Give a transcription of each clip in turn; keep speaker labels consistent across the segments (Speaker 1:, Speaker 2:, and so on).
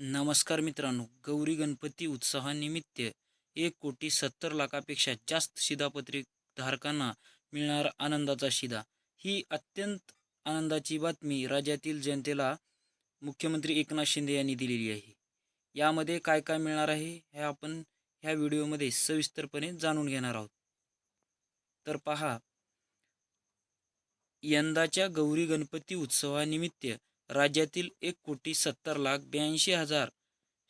Speaker 1: नमस्कार मित्रांनो गौरी गणपती उत्सवानिमित्त एक कोटी सत्तर लाखापेक्षा जास्त शिधापत्रिक धारकांना मिळणार आनंदाचा शिधा. ही अत्यंत आनंदाची बातमी राज्यातील जनतेला मुख्यमंत्री एकनाथ शिंदे यांनी दिलेली आहे. यामध्ये काय काय मिळणार आहे हे आपण ह्या व्हिडिओमध्ये सविस्तरपणे जाणून घेणार आहोत. तर पहा यंदाच्या गौरी गणपती उत्सवानिमित्त राज्यातील एक कोटी सत्तर लाख ब्याऐंशी हजार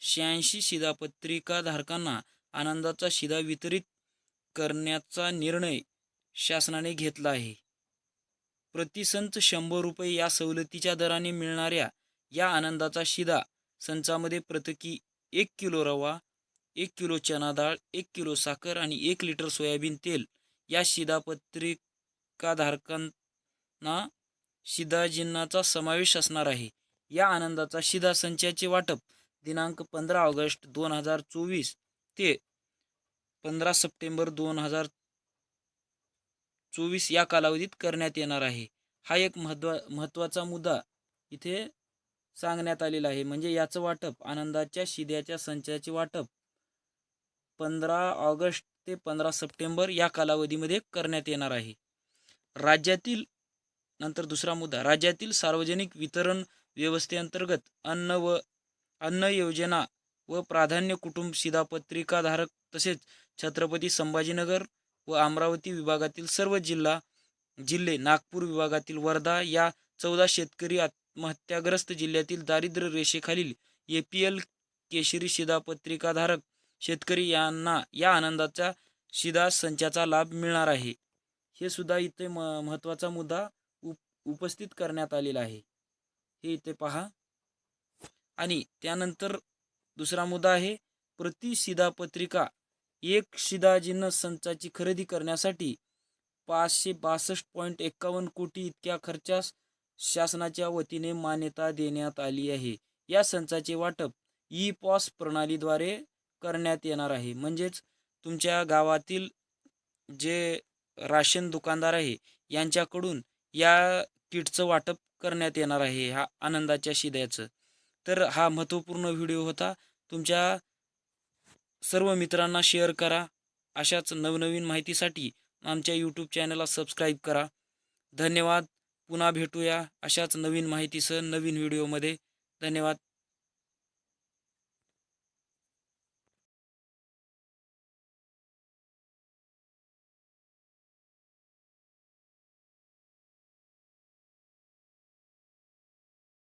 Speaker 1: शहाऐंशी शिधापत्रिकाधारकांना आनंदाचा शिधा वितरित करण्याचा निर्णय शासनाने घेतला आहे. प्रतिसंच शंभर रुपये या सवलतीच्या दराने मिळणाऱ्या या आनंदाचा शिधा संचामध्ये प्रत्येकी एक किलो रवा एक किलो चना डाळ एक किलो साखर आणि एक लिटर सोयाबीन तेल या शिधापत्रिकाधारकांना शिधाजिन्नाचा समावेश असणार आहे. या आनंदाचा शिधा संचाचे वाटप दिनांक पंधरा ऑगस्ट दोन हजार चोवीस ते पंधरा सप्टेंबर दोन हजार चोवीस या कालावधीत करण्यात येणार आहे. हा एक महत्वा महत्त्वाचा मुद्दा इथे सांगण्यात आलेला आहे. म्हणजे याचं वाटप आनंदाच्या शिद्याच्या संचाचे वाटप पंधरा ऑगस्ट ते पंधरा सप्टेंबर या कालावधीमध्ये करण्यात येणार आहे. राज्यातील नंतर दुसरा मुद्दा राज्यातील सार्वजनिक वितरण व्यवस्थेअंतर्गत अन्न व अन्न योजना व प्राधान्य कुटुंब शिधापत्रिकाधारक तसेच छत्रपती संभाजीनगर व अमरावती विभागातील सर्व जिल्हा जिल्हे नागपूर विभागातील वर्धा या चौदा शेतकरी आत्महत्याग्रस्त जिल्ह्यातील दारिद्र्य रेषेखालील ए पी एल केशरी शिधापत्रिकाधारक शेतकरी यांना या आनंदाचा शिधा संचाचा लाभ मिळणार आहे. हे सुद्धा इथे म महत्त्वाचा मुद्दा. उपस्थित करण्यात आलेला आहे. हे इथे पहा. आणि त्यानंतर दुसरा मुद्दा आहे प्रति शिधापत्रिका एक शिदाजीन संचाची खरेदी करण्यासाठी पाचशे बासष्ट पॉईंट एक्कावन्न कोटी इतक्या खर्चास शासनाच्या वतीने मान्यता देण्यात आली आहे. या संचाचे वाटप ई पॉस प्रणालीद्वारे करण्यात येणार आहे. म्हणजेच तुमच्या गावातील जे राशन दुकानदार आहे यांच्याकडून या किटचं वाटप करण्यात येणार आहे ह्या आनंदाच्या शिद्याचं. तर हा महत्त्वपूर्ण व्हिडिओ होता. तुमच्या सर्व मित्रांना शेअर करा. अशाच नवनवीन माहितीसाठी आमच्या यूट्यूब चॅनलला सबस्क्राईब करा. धन्यवाद. पुन्हा भेटूया अशाच नवीन माहितीसह नवीन व्हिडिओमध्ये. धन्यवाद.